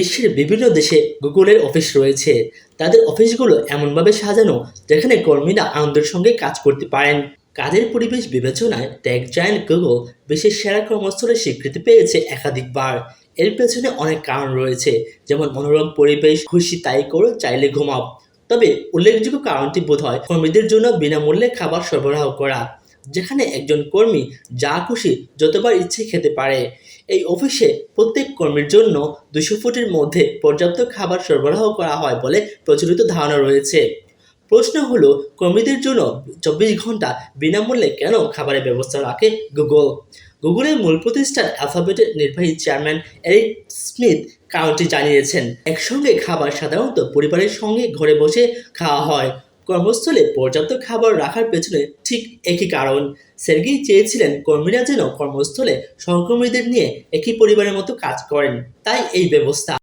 বিশ্বের বিভিন্ন দেশে গুগলের অফিস রয়েছে। তাদের অফিসগুলো এমনভাবে সাজানো যেখানে কর্মীরা আনন্দের সঙ্গে কাজ করতে পারেন। কাজের পরিবেশ বিবেচনায় টেক জায়ান্ট গুগল বিশ্বের সেরা কর্মস্থলের স্বীকৃতি পেয়েছে একাধিকবার। এর পেছনে অনেক কারণ রয়েছে, যেমন মনোরম পরিবেশ, খুশি তাই করো চাইলে ঘুমাও। তবে উল্লেখযোগ্য কারণটি বোধ হয় কর্মীদের জন্য বিনামূল্যে খাবার সরবরাহ করা। যেখানে একজন কর্মী যা খুশি যতবার ইচ্ছে খেতে পারে। এই অফিসে প্রত্যেক কর্মীর জন্য দুশো ফুটের মধ্যে পর্যাপ্ত খাবার সরবরাহ করা হয় বলে প্রচলিত ধারণা রয়েছে। প্রশ্ন হলো, কর্মীদের জন্য চব্বিশ ঘণ্টা বিনামূল্যে কেন খাবারের ব্যবস্থা রাখে গুগল? গুগলের মূল প্রতিষ্ঠান অ্যালফাবেটের নির্বাহী চেয়ারম্যান এরিক স্মিথ কারণটি জানিয়েছেন, একসঙ্গে খাবার সাধারণত পরিবারের সঙ্গে ঘরে বসে খাওয়া হয়। কর্মস্থলে পর্যাপ্ত খাবার রাখার পেছনে ঠিক একই কারণ। সের্গেই চেয়েছিলেন কর্মীরা যেন কর্মস্থলে সহকর্মীদের নিয়ে একই পরিবারের মতো কাজ করেন। তাই এই ব্যবস্থা।